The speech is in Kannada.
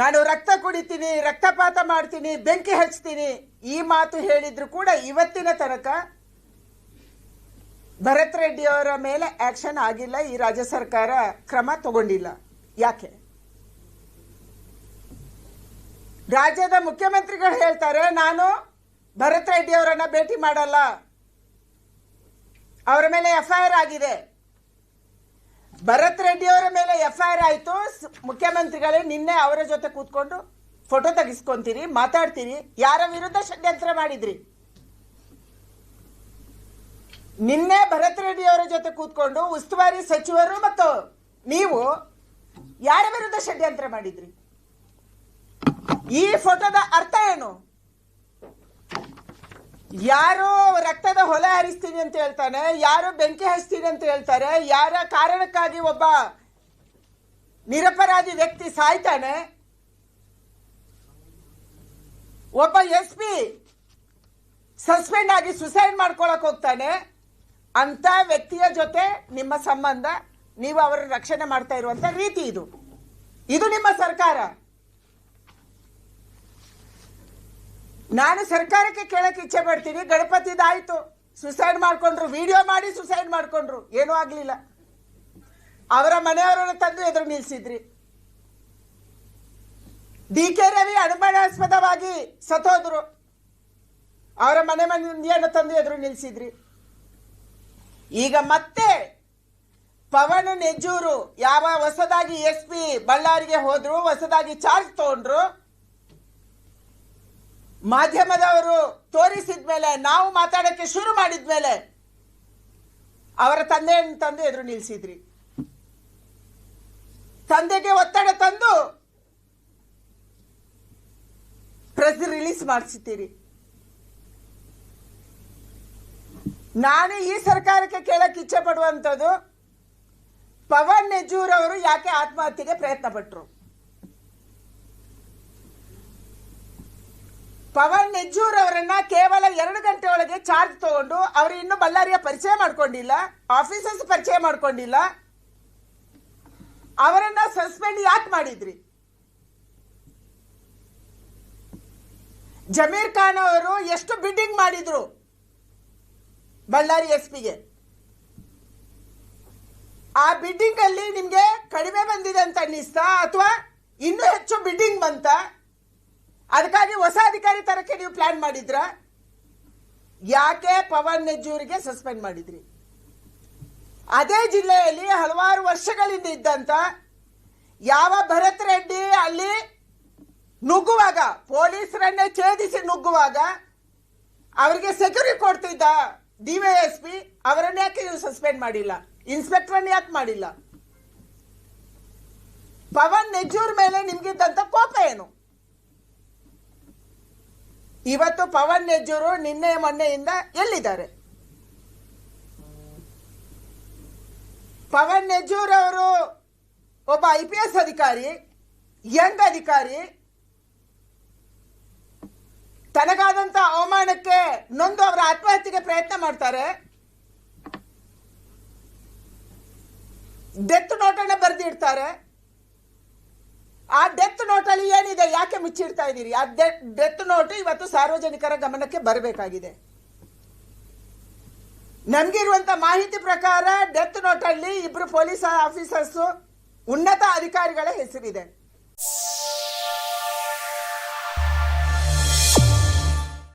ನಾನು ರಕ್ತ ಕುಡಿತೀನಿ, ರಕ್ತಪಾತ ಮಾಡ್ತೀನಿ, ಬೆಂಕಿ ಹಚ್ತೀನಿ, ಈ ಮಾತು ಹೇಳಿದ್ರು ಕೂಡ ಇವತ್ತಿನ ತನಕ ಭರತ್ ರೆಡ್ಡಿ ಅವರ ಮೇಲೆ ಆಕ್ಷನ್ ಆಗಿಲ್ಲ, ಈ ರಾಜ್ಯ ಸರ್ಕಾರ ಕ್ರಮ ತಗೊಂಡಿಲ್ಲ. ಯಾಕೆ? ರಾಜ್ಯದ ಮುಖ್ಯಮಂತ್ರಿಗಳು ಹೇಳ್ತಾರೆ, ನಾನು ಭರತ್ ರೆಡ್ಡಿ ಅವರನ್ನ ಭೇಟಿ ಮಾಡಲ್ಲ. ಅವರ ಮೇಲೆ ಎಫ್ಐಆರ್ ಆಗಿದೆ. ಭರತ್ ರೆಡ್ಡಿ ಅವರ ಮೇಲೆ ಎಫ್ಐಆರ್ ಆಯ್ತು. ಮುಖ್ಯಮಂತ್ರಿಗಳು ಮುಖ್ಯಮಂತ್ರಿಗಳೇ ನಿನ್ನೆ ಅವರ ಜೊತೆ ಕೂತ್ಕೊಂಡು ಫೋಟೋ ತೆಗಿಸ್ಕೊಂತೀರಿ, ಮಾತಾಡ್ತೀರಿ. ಯಾರ ವಿರುದ್ಧ ಷಡ್ಯಂತ್ರ ಮಾಡಿದ್ರಿ? ನಿನ್ನೆ ಭರತ್ ರೆಡ್ಡಿ ಅವರ ಜೊತೆ ಕೂತ್ಕೊಂಡು ಉಸ್ತುವಾರಿ ಸಚಿವರು ಮತ್ತು ನೀವು ಯಾರ ವಿರುದ್ಧ ಷಡ್ಯಂತ್ರ ಮಾಡಿದ್ರಿ? ಈ ಫೋಟೋದ ಅರ್ಥ ಏನು? ಯಾರು ರಕ್ತದ ಹೊಲೆ ಹರಿಸ್ತೀನಿ ಅಂತ ಹೇಳ್ತಾನೆ, ಯಾರು ಬೆಂಕಿ ಹಚ್ತೀನಿ ಅಂತ ಹೇಳ್ತಾರೆ, ಯಾರ ಕಾರಣಕ್ಕಾಗಿ ಒಬ್ಬ ನಿರಪರಾಧಿ ವ್ಯಕ್ತಿ ಸಾಯ್ತಾನೆ? ಒಬ್ಬ ಎಸ್ ಪಿ ಸಸ್ಪೆಂಡ್ ಆಗಿ ಸುಸೈಡ್ ಮಾಡ್ಕೊಳಕ್ ಹೋಗ್ತಾನೆ. ಅಂತ ವ್ಯಕ್ತಿಯ ಜೊತೆ ನಿಮ್ಮ ಸಂಬಂಧ, ನೀವು ಅವರ ರಕ್ಷಣೆ ಮಾಡ್ತಾ ಇರುವಂತ ರೀತಿ ಇದು. ಇದು ನಿಮ್ಮ ಸರ್ಕಾರ. ನಾನು ಸರ್ಕಾರಕ್ಕೆ ಕೇಳಕ್ಕೆ ಇಚ್ಛೆ ಪಡ್ತೀನಿ. ಗಣಪತಿದಾಯ್ತು ಸುಸೈಡ್ ಮಾಡ್ಕೊಂಡ್ರು. ವಿಡಿಯೋ ಮಾಡಿ ಸುಸೈಡ್ ಮಾಡ್ಕೊಂಡ್ರು. ಏನೂ ಆಗ್ಲಿಲ್ಲ. ಅವರ ಮನೆಯವರನ್ನು ತಂದು ಎದುರು ನಿಲ್ಸಿದ್ರಿ. ಡಿ ಕೆ ರವಿ ಅನುಮಾನಾಸ್ಪದವಾಗಿ ಸತ್ತೋದ್ರು. ಅವರ ಮನೆ ಮಂದಿಯನ್ನು ತಂದು ಎದುರು ನಿಲ್ಸಿದ್ರಿ. ಈಗ ಮತ್ತೆ ಪವನ್ ನೆಜ್ಜೂರು ಯಾವ ಹೊಸದಾಗಿ ಎಸ್ ಪಿ ಬಳ್ಳಾರಿಗೆ ಹೋದ್ರು, ಹೊಸದಾಗಿ ಚಾರ್ಜ್ ತಗೊಂಡ್ರು. ಮಾಧ್ಯಮದವರು ತೋರಿಸಿದ ಮೇಲೆ ನಾವು ಮಾತಾಡೋಕ್ಕೆ ಶುರು ಮಾಡಿದ ಮೇಲೆ ಅವರ ತಂದೆಯನ್ನು ತಂದು ಎದುರು ನಿಲ್ಲಿಸಿದ್ರಿ ತಂದೆಗೆ ಒತ್ತಡ ತಂದು ಪ್ರೆಸ್ ರಿಲೀಸ್ ಮಾಡಿಸಿದ್ದೀರಿ. ನಾನು ಈ ಸರ್ಕಾರಕ್ಕೆ ಕೇಳಕ್ಕೆ ಇಚ್ಛೆ ಪಡುವಂಥದ್ದು, ಪವನ್ ನೆಜೂರ್ ಅವರು ಯಾಕೆ ಆತ್ಮಹತ್ಯೆಗೆ ಪ್ರಯತ್ನ ಪಟ್ಟರು ಪವನ್ ನೆಜ್ಜೂರ್ ಅವರನ್ನ ಕೇವಲ ಎರಡು ಗಂಟೆ ಒಳಗೆ ಚಾರ್ಜ್ ತಗೊಂಡು ಅವರು ಇನ್ನು ಬಳ್ಳಾರಿಯ ಪರಿಚಯ ಮಾಡ್ಕೊಂಡಿಲ್ಲ, ಆಫೀಸರ್ಸ್ ಪರಿಚಯ ಮಾಡ್ಕೊಂಡಿಲ್ಲ. ಅವರನ್ನ ಸಸ್ಪೆಂಡ್ ಯಾಕೆ ಮಾಡಿದ್ರಿ? ಜಮೀರ್ ಖಾನ್ ಅವರು ಎಷ್ಟು ಬಿಡ್ಡಿಂಗ್ ಮಾಡಿದ್ರು ಬಳ್ಳಾರಿ ಎಸ್ ಪಿಗೆ ಆ ಬಿಡ್ಡಿಂಗ್ ಅಲ್ಲಿ ನಿಮ್ಗೆ ಕಡಿಮೆ ಬಂದಿದೆ ಅಂತ ಅನ್ನಿಸ್ತಾ ಅಥವಾ ಇನ್ನೂ ಹೆಚ್ಚು ಬಿಡ್ಡಿಂಗ್ ಬಂತ? ಅದಕ್ಕಾಗಿ ಹೊಸ ಅಧಿಕಾರಿ ತರಕ್ಕೆ ನೀವು ಪ್ಲಾನ್ ಮಾಡಿದ್ರ? ಯಾಕೆ ಪವನ್ ನೆಜ್ಜೂರಿಗೆ ಸಸ್ಪೆಂಡ್ ಮಾಡಿದ್ರಿ? ಅದೇ ಜಿಲ್ಲೆಯಲ್ಲಿ ಹಲವಾರು ವರ್ಷಗಳಿಂದ ಇದ್ದಂತ ಯಾವ ಭರತ್ ರೆಡ್ಡಿ ಅಲ್ಲಿ ನುಗ್ಗುವಾಗ, ಪೊಲೀಸರನ್ನೇ ಛೇದಿಸಿ ನುಗ್ಗುವಾಗ ಅವರಿಗೆ ಸೆಕ್ಯೂರಿಟಿ ಕೊಡ್ತಿದ್ದ ಡಿವೈಎಸ್ಪಿ ಅವರನ್ನ ಯಾಕೆ ನೀವು ಸಸ್ಪೆಂಡ್ ಮಾಡಿಲ್ಲ? ಇನ್ಸ್ಪೆಕ್ಟರ್ ಯಾಕೆ ಮಾಡಿಲ್ಲ? ಪವನ್ ನೆಜ್ಜೂರ್ ಮೇಲೆ ನಿಮ್ಗಿದ್ದಂತ ಕೋಪ ಏನು? ಇವತ್ತು ಪವನ್ ನೆಜ್ಜೂರು ನಿನ್ನೆ ಮೊನ್ನೆಯಿಂದ ಎಲ್ಲಿದ್ದಾರೆ? ಪವನ್ ನೆಜ್ಜೂರ್ ಅವರು ಒಬ್ಬ ಐ ಪಿ ಎಸ್ ಅಧಿಕಾರಿ, ಯಂಗ್ ಅಧಿಕಾರಿ, ತನಗಾದಂತ ಅವಮಾನಕ್ಕೆ ನೊಂದು ಅವರ ಆತ್ಮಹತ್ಯೆಗೆ ಪ್ರಯತ್ನ ಮಾಡ್ತಾರೆ. ಡೆತ್ ನೋಟನ್ನ ಬರೆದಿಡ್ತಾರೆ. ಆ ಡೆತ್ ನೋಟಲ್ಲಿ ಏನಿದೆ? ಯಾಕೆ ಮುಚ್ಚಿಡ್ತಾ ಇದ್ದೀರಿ? ಆ ಡೆತ್ ನೋಟ್ ಇವತ್ತು ಸಾರ್ವಜನಿಕರ ಗಮನಕ್ಕೆ ಬರಬೇಕಾಗಿದೆ. ನಮ್ಗಿರುವಂತ ಮಾಹಿತಿ ಪ್ರಕಾರ ಡೆತ್ ನೋಟಲ್ಲಿ ಇಬ್ರು ಪೊಲೀಸ್ ಆಫೀಸರ್ಸ್ ಉನ್ನತ ಅಧಿಕಾರಿಗಳ ಹೆಸರಿದೆ.